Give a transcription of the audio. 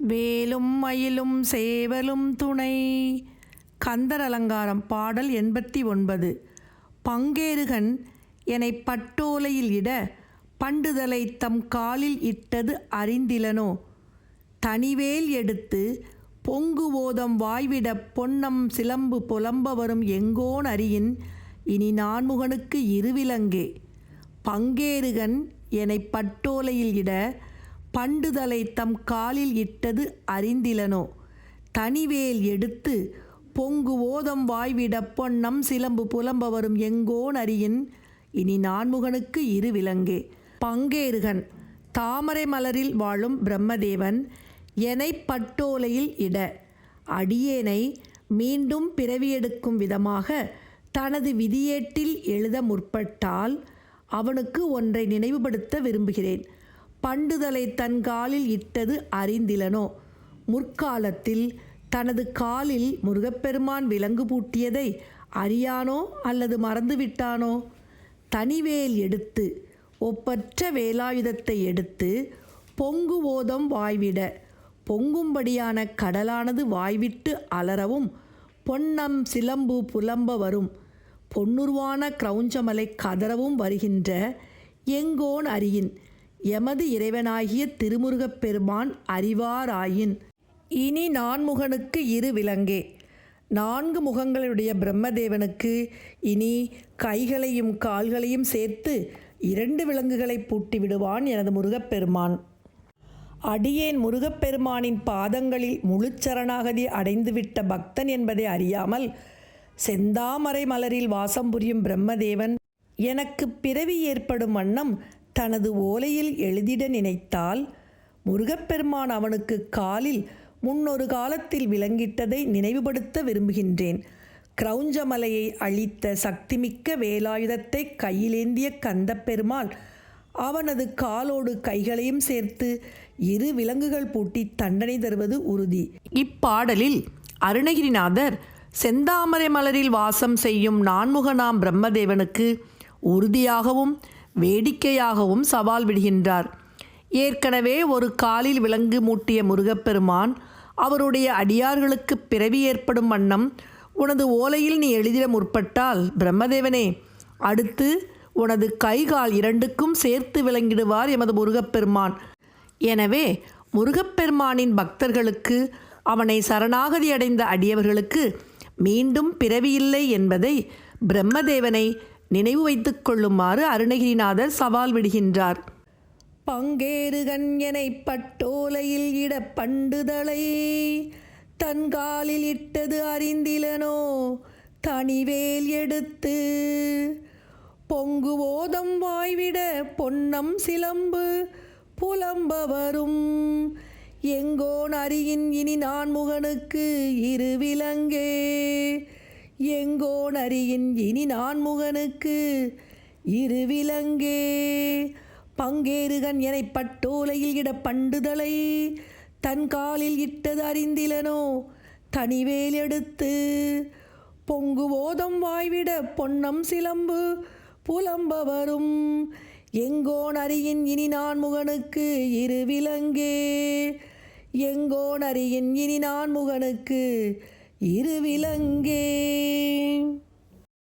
வேலும் மயிலும் சேவலும் துணை. கந்தர் அலங்காரம் பாடல் எண்பத்தி ஒன்பது. பங்கேருகன் என்னை பட்டோலையில் இட பண்டுதலை தம் காலில் இட்டது அறிந்திலனோ? தனிவேல் எடுத்து பொங்கு ஓதம் வாய்விட பொன்னம் சிலம்பு புலம்ப வரும் எங்கோன் அறியின் இனி நான்முகனுக்கு இருவிலங்கே. பங்கேருகன் என்னை பட்டோலையில் இட பண்டுதலை தம் காலில் இட்டது அறிந்திலனோ? தனிவேல் எடுத்து பொங்கு ஓதம் வாய்விட பொன்னம் சிலம்பு புலம்ப வரும் எங்கோன் அறியின் இனி நான்முகனுக்கு இரு விலங்கே. பங்கேருகன் தாமரை மலரில் வாழும் பிரம்மதேவன் எனை பட்டோலையில் இட. அடியேனை மீண்டும் பிறவியெடுக்கும் விதமாக தனது விதியேட்டில் எழுத முற்பட்டால் அவனுக்கு ஒன்றை நினைவுபடுத்த விரும்புகிறேன். பண்டுதலை தன் காலில் இட்டது அறிந்திலனோ? முற்காலத்தில் தனது காலில் முருகப்பெருமான் விலங்கு பூட்டியதை அறியானோ அல்லது மறந்துவிட்டானோ? தனிவேல் எடுத்து ஒப்பற்ற வேலாயுதத்தை எடுத்து பொங்கு ஓதம் வாய்விட பொங்கும்படியான கடலானது வாய்விட்டு அலறவும் பொன்னம் சிலம்பு புலம்ப வரும் பொன்னுருவான கிரௌஞ்சமலை கதறவும் வருகின்ற எங்கோன் அறியின் எமது இறைவனாகிய திருமுருகப் பெருமான் அறிவாராயின். இனி நான்முகனுக்கு இரு விலங்கே. நான்கு முகங்களுடைய பிரம்மதேவனுக்கு இனி கைகளையும் கால்களையும் சேர்த்து இரண்டு விலங்குகளை பூட்டி விடுவான் எனது முருகப்பெருமான் அடியேன் முருகப்பெருமானின் பாதங்களில் முழுச்சரணாகதி அடைந்துவிட்ட பக்தன் என்பதை அறியாமல் செந்தாமரை மலரில் வாசம் புரியும் பிரம்மதேவன் எனக்கு பிறவி ஏற்படும் வண்ணம் தனது ஓலையில் எழுதிட நினைத்தால் முருகப்பெருமான் அவனுக்கு காலில் முன்னொரு காலத்தில் விளங்கிட்டதை நினைவுபடுத்த விரும்புகின்றேன். கிரௌஞ்சமலையை அழித்த சக்திமிக்க வேலாயுதத்தை கையிலேந்திய கந்தப்பெருமாள் அவனது காலோடு கைகளையும் சேர்த்து இரு விலங்குகள் பூட்டி தண்டனை தருவது உறுதி. இப்பாடலில் அருணகிரிநாதர் செந்தாமரை மலரில் வாசம் செய்யும் நான்முகனாம் பிரம்மதேவனுக்கு உறுதியாகவும் வேடிக்கையாகவும் சவால் விடுகின்றார். ஏற்கனவே ஒரு காலில் விலங்கு மூட்டிய முருகப்பெருமான் அவருடைய அடியார்களுக்கு பிறவி ஏற்படும் வண்ணம் உனது ஓலையில் நீ எழுதிட முற்பட்டால் பிரம்மதேவனே அடுத்து உனது கைகால் இரண்டுக்கும் சேர்த்து விளங்கிடுவார் எமது முருகப்பெருமான். எனவே முருகப்பெருமானின் பக்தர்களுக்கு அவனை சரணாகதி அடைந்த அடியவர்களுக்கு மீண்டும் பிறவியில்லை என்பதை பிரம்மதேவனை நினைவு வைத்துக் கொள்ளுமாறு அருணகிரிநாதர் சவால் விடுகின்றார். பங்கேறுகன் எனை பட்டோலையில் இட பண்டுதலை தன் காலில் இட்டது அறிந்திலனோ தனிவேல் எடுத்து பொங்கு ஓதம் வாய்விட பொன்னம் சிலம்பு புலம்ப வரும் எங்கோன் அறியின் இனி நான் முகனுக்கு இரு விலங்கே எங்கோன் அறியின் இனி நான் முகனுக்கு இருவிலங்கே. பங்கேறுகன் எனை பட்டோலையில் இட பண்டுதலை தன் காலில் இட்டது அறிந்திலனோ தனிவேல் எடுத்து. பொங்கு ஓதம் வாய்விட பொன்னம் சிலம்பு புலம்ப வரும் எங்கோன் அறியின் இனி நான் முகனுக்கு இருவிலங்கே. எங்கோன் அறியின் இனி நான் முகனுக்கு இருவிலங்கே.